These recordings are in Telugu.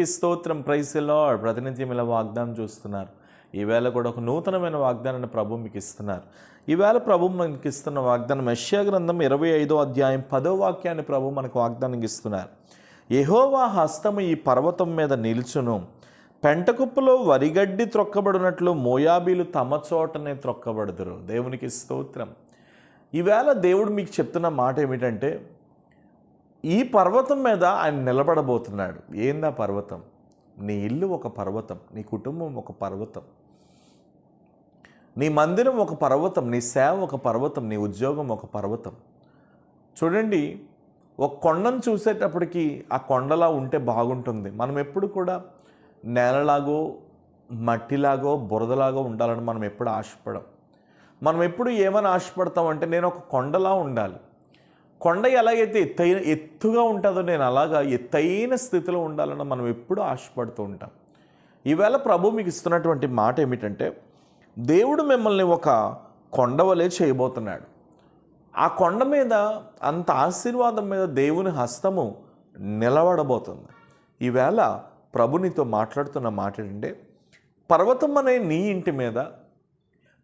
దేవునికి స్తోత్రం. ప్రైస్లో ప్రతినిత్యం ఇలా వాగ్దానం చూస్తున్నారు. ఈవేళ కూడా ఒక నూతనమైన వాగ్దానాన్ని ప్రభు మీకు ఇస్తున్నారు. ఈవేళ ప్రభు మనకి ఇస్తున్న వాగ్దానం యెషయా గ్రంథం ఇరవై ఐదో అధ్యాయం పదో వాక్యాన్ని ప్రభు మనకు వాగ్దానం ఇస్తున్నారు. ఎహోవా హస్తము ఈ పర్వతం మీద నిల్చును. పెంటకుప్పలో వరిగడ్డి త్రొక్కబడినట్లు మోయాబీలు తమ చోటనే త్రొక్కబడదురు. దేవునికి స్తోత్రం. ఈవేళ దేవుడు మీకు చెప్తున్న మాట ఏమిటంటే ఈ పర్వతం మీద ఆయన నిలబడబోతున్నాడు. ఏందా పర్వతం? నీ ఇల్లు ఒక పర్వతం నీ కుటుంబం ఒక పర్వతం నీ మందిరం ఒక పర్వతం నీ సేవ ఒక పర్వతం నీ ఉద్యోగం ఒక పర్వతం. చూడండి ఒక కొండను చూసేటప్పటికి ఆ కొండలా ఉంటే బాగుంటుంది. మనం ఎప్పుడు కూడా నేలలాగో మట్టిలాగో బురదలాగో ఉండాలని మనం ఎప్పుడు ఆశపడం. మనం ఎప్పుడు ఏమని ఆశపడతామంటే నేను ఒక కొండలా ఉండాలి. కొండ ఎలాగైతే ఎత్తైన ఎత్తుగా ఉంటుందో నేను అలాగా ఎత్తైన స్థితిలో ఉండాలని మనం ఎప్పుడూ ఆశపడుతూ ఉంటాం. ఈవేళ ప్రభు మీకు ఇస్తున్నటువంటి మాట ఏమిటంటే దేవుడు మిమ్మల్ని ఒక కొండవలే చేయబోతున్నాడు. ఆ కొండ మీద అంత ఆశీర్వాదం మీద దేవుని హస్తము నిలబడబోతుంది. ఈవేళ ప్రభునితో మాట్లాడుతున్న మాట ఏంటంటే పర్వతం అనే నీ ఇంటి మీద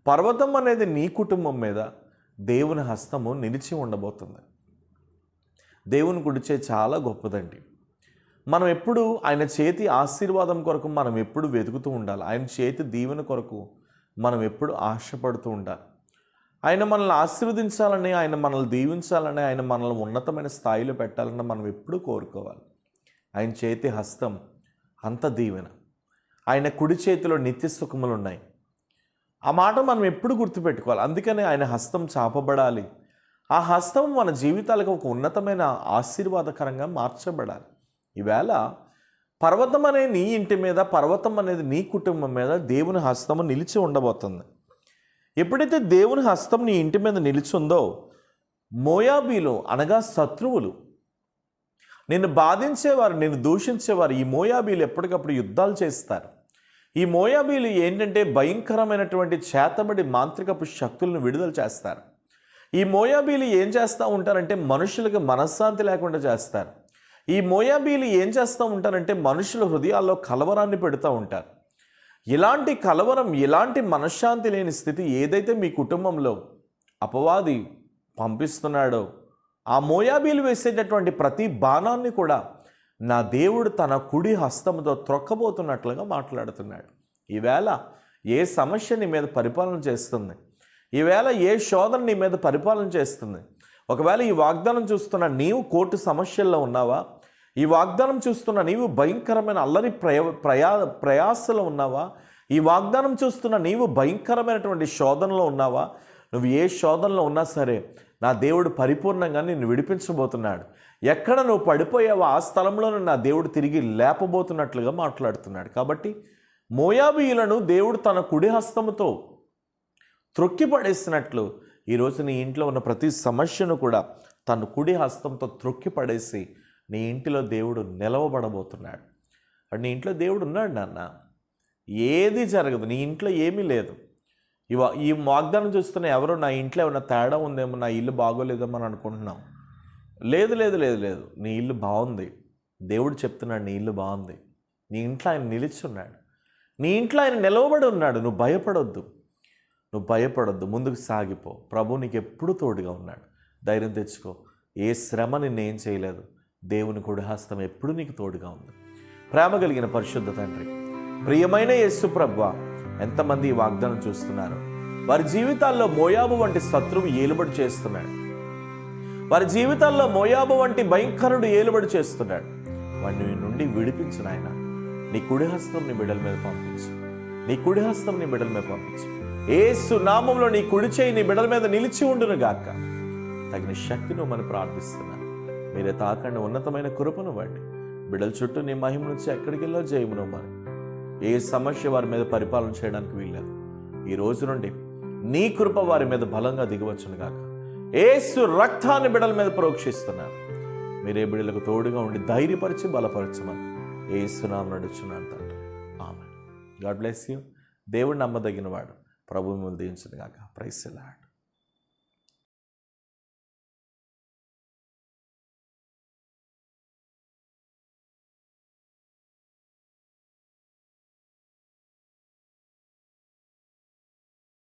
పర్వతం అనేది నీ కుటుంబం మీద దేవుని హస్తము నిలిచి ఉండబోతుంది. దేవుని గుడిచే చాలా గొప్పదండి. మనం ఎప్పుడు ఆయన చేతి ఆశీర్వాదం కొరకు మనం ఎప్పుడు వెతుకుతూ ఉండాలి. ఆయన చేతి దీవెన కొరకు మనం ఎప్పుడు ఆశపడుతూ ఉండాలి. ఆయన మనల్ని ఆశీర్వదించాలని ఆయన మనల్ని దీవించాలని ఆయన మనల్ని ఉన్నతమైన స్థాయిలో పెట్టాలని మనం ఎప్పుడు కోరుకోవాలి. ఆయన చేతి హస్తం అంత దీవెన. ఆయన కుడి చేతిలో నిత్య సుఖములు ఉన్నాయి. ఆ మాట మనం ఎప్పుడు గుర్తుపెట్టుకోవాలి. అందుకనే ఆయన హస్తం చాపబడాలి. ఆ హస్తం మన జీవితాలకు ఒక ఉన్నతమైన ఆశీర్వాదకరంగా మార్చబడాలి. ఈవేళ పర్వతం అనే నీ ఇంటి మీద పర్వతం అనేది నీ కుటుంబం మీద దేవుని హస్తము నిలిచి ఉండబోతుంది. ఎప్పుడైతే దేవుని హస్తం నీ ఇంటి మీద నిలిచిందో మోయాబీలు అనగా శత్రువులు. నిన్ను బాధించేవారు నిన్ను దూషించేవారు ఈ మోయాబీలు ఎప్పటికప్పుడు యుద్ధాలు చేస్తారు. ఈ మోయాబీలు ఏంటంటే భయంకరమైనటువంటి చేతబడి మాంత్రికపు శక్తులను విడుదల చేస్తారు. ఈ మోయాబీలు ఏం చేస్తూ ఉంటారంటే మనుషులకు మనశ్శాంతి లేకుండా చేస్తారు. ఈ మోయాబీలు ఏం చేస్తూ ఉంటారంటే మనుషుల హృదయాల్లో కలవరాన్ని పెడుతూ ఉంటారు. ఇలాంటి కలవరం ఇలాంటి మనశ్శాంతి లేని స్థితి ఏదైతే మీ కుటుంబంలో అపవాది పంపిస్తున్నాడో ఆ మోయాబీలు వేసేటటువంటి ప్రతి బాణాన్ని కూడా నా దేవుడు తన కుడి హస్తంతో త్రొక్కబోతున్నట్లుగా మాట్లాడుతున్నాడు. ఈవేళ ఏ సమస్య నీ మీద పరిపాలన చేస్తుంది? ఈవేళ ఏ శోధన నీ మీద పరిపాలన చేస్తుంది? ఒకవేళ ఈ వాగ్దానం చూస్తున్న నీవు కోర్టు సమస్యల్లో ఉన్నావా? ఈ వాగ్దానం చూస్తున్న నీవు భయంకరమైన అల్లరి ప్రయ ప్రయా ప్రయాసలో ఉన్నావా? ఈ వాగ్దానం చూస్తున్న నీవు భయంకరమైనటువంటి శోధనలో ఉన్నావా? నువ్వు ఏ శోధనలో ఉన్నా సరే నా దేవుడు పరిపూర్ణంగా నిన్ను విడిపించబోతున్నాడు. ఎక్కడ నువ్వు పడిపోయావో ఆ స్థలంలోనే నా దేవుడు తిరిగి లేపబోతున్నట్లుగా మాట్లాడుతున్నాడు. కాబట్టి మోయాబీయులను దేవుడు తన కుడి హస్తముతో త్రొక్కి పడేసినట్లు ఈరోజు నీ ఇంట్లో ఉన్న ప్రతి సమస్యను కూడా తన కుడి హస్తంతో త్రొక్కి పడేసి నీ ఇంటిలో దేవుడు నిలవబడబోతున్నాడు. నీ ఇంట్లో దేవుడు ఉన్నాడు నాన్న. ఏది జరగదు నీ ఇంట్లో ఏమీ లేదు. ఇవ ఈ వాగ్దానం చూస్తున్న ఎవరు నా ఇంట్లో ఏమైనా తేడా ఉందేమో నా ఇల్లు బాగోలేదేమో అని అనుకుంటున్నాం. లేదు లేదు లేదు లేదు నీ ఇల్లు బాగుంది. దేవుడు చెప్తున్నాడు నీ ఇల్లు బాగుంది. నీ ఇంట్లో ఆయన నిలిచున్నాడు నీ ఇంట్లో ఆయన నిలవబడి ఉన్నాడు నువ్వు భయపడొద్దు. నువ్వు భయపడొద్దు ముందుకు సాగిపో. ప్రభు నీకు ఎప్పుడు తోడుగా ఉన్నాడు. ధైర్యం తెచ్చుకో. ఏ శ్రమ నిన్నేం చేయలేదు. దేవుని కుడి హస్తం ఎప్పుడు నీకు తోడుగా ఉంది. ప్రేమ కలిగిన పరిశుద్ధ తండ్రి ప్రియమైన యేసు ప్రభు ఎంతమంది ఈ వాగ్దానం చూస్తున్నారు? వారి జీవితాల్లో మోయాబు వంటి శత్రువు ఏలుబడి చేస్తున్నాడు. వారి జీవితాల్లో మోయాబు వంటి భయంకరుడు ఏలుబడి చేస్తున్నాడు. వాడిని నుండి విడిపించిన నాయన. నీ కుడి హస్తం నీ బిడ్డల మీద పంపించు. నీ కుడి హస్తం నీ బిడ్డల మీద పంపించు. ఏసు నామంలో నీ కుడి చేయి నీ బిడ్డల మీద నిలిచి ఉండును గాక. తగిన శక్తిని మనం ప్రార్థిస్తున్నాను మీరే తాకండి ఉన్నతమైన కృపను వాడి బిడ్డల చుట్టూ నీ మహిమ నుంచి ఎక్కడికి వెళ్ళో జయమును మరి ఏ సమస్య వారి మీద పరిపాలన చేయడానికి వీల్లేదు. ఈ రోజు నుండి నీ కృప వారి మీద బలంగా దిగవచ్చును గాక. ఏసు రక్తాన్ని బిడల మీద ప్రోక్షిస్తున్నారు. మీరే బిడ్డలకు తోడుగా ఉండి ధైర్యపరిచి బలపరచమని ఏసునామం నడుచున్నాను తండ్రి. ఆమె గాడ్ బ్లెస్ యూ. దేవుడు నమ్మదగిన వాడు ప్రభు మిమ్మల్ని దీవించును గాక ప్రైస్ లాడ్